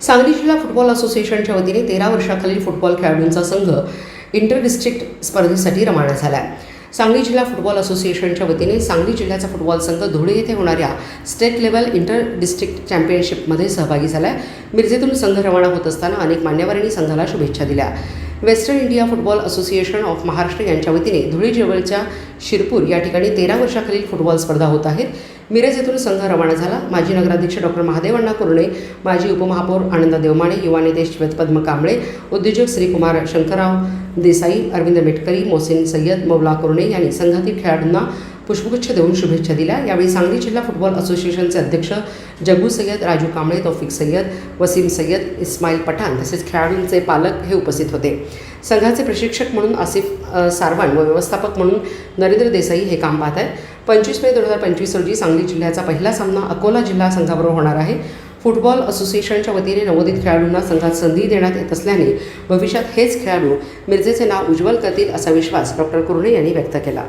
सांगली जिल्हा फुटबॉल असोसिएशनच्या वतीने तेरा वर्षाखालील फुटबॉल खेळाडूंचा संघ इंटर डिस्ट्रिक्ट स्पर्धेसाठी रवाना झाला आहे सांगली जिल्हा फुटबॉल असोसिएशनच्या वतीने सांगली जिल्ह्याचा फुटबॉल संघ धुळे येथे होणाऱ्या स्टेट लेवल इंटर डिस्ट्रिक्ट चॅम्पियनशिपमध्ये सहभागी झाला आहे मिरजेतून संघ रवाना होत असताना अनेक मान्यवरांनी संघाला शुभेच्छा दिल्या. Western India football association of Maharashtra यांच्या वतीने धुळे जवळच्या शिरपूर या ठिकाणी तेरा वर्षाखालील फुटबॉल स्पर्धा होत आहेत. मिरज येथून संघ रवाना झाला. माजी नगराध्यक्ष डॉक्टर महादेव अण्णा कुरणे माजी उपमहापौर आनंद देवमाने युवा नेते श्वेतपद्म कांबळे उद्योजक श्रीकुमार शंकरराव देसाई अरविंद मेटकरी मोहसिन सय्यद मौला कुरणे यांनी संघातील खेळाडूंना पुष्पगुच्छ देऊन शुभेच्छा दिल्या. यावेळी सांगली जिल्हा फुटबॉल असोसिएशनचे अध्यक्ष जगू सय्यद राजू कांबळे तौफिक सय्यद वसीम सय्यद इस्माईल पठाण तसेच खेळाडूंचे पालक हे उपस्थित होते. संघाचे प्रशिक्षक म्हणून आसिफ सारवान व व्यवस्थापक म्हणून नरेंद्र देसाई हे काम पाहत आहेत. पंचवीस मे दोन हजार पंचवीस रोजी सांगली जिल्ह्याचा पहिला सामना अकोला जिल्हा संघाबरोबर होणार आहे. फुटबॉल असोसिएशनच्या वतीने नवोदित खेळाडूंना संघात संधी देण्यात येत असल्याने भविष्यात हेच खेळाडू मिरजेचे नाव उज्ज्वल करतील असा विश्वास डॉक्टर कुर्णे यांनी व्यक्त केला.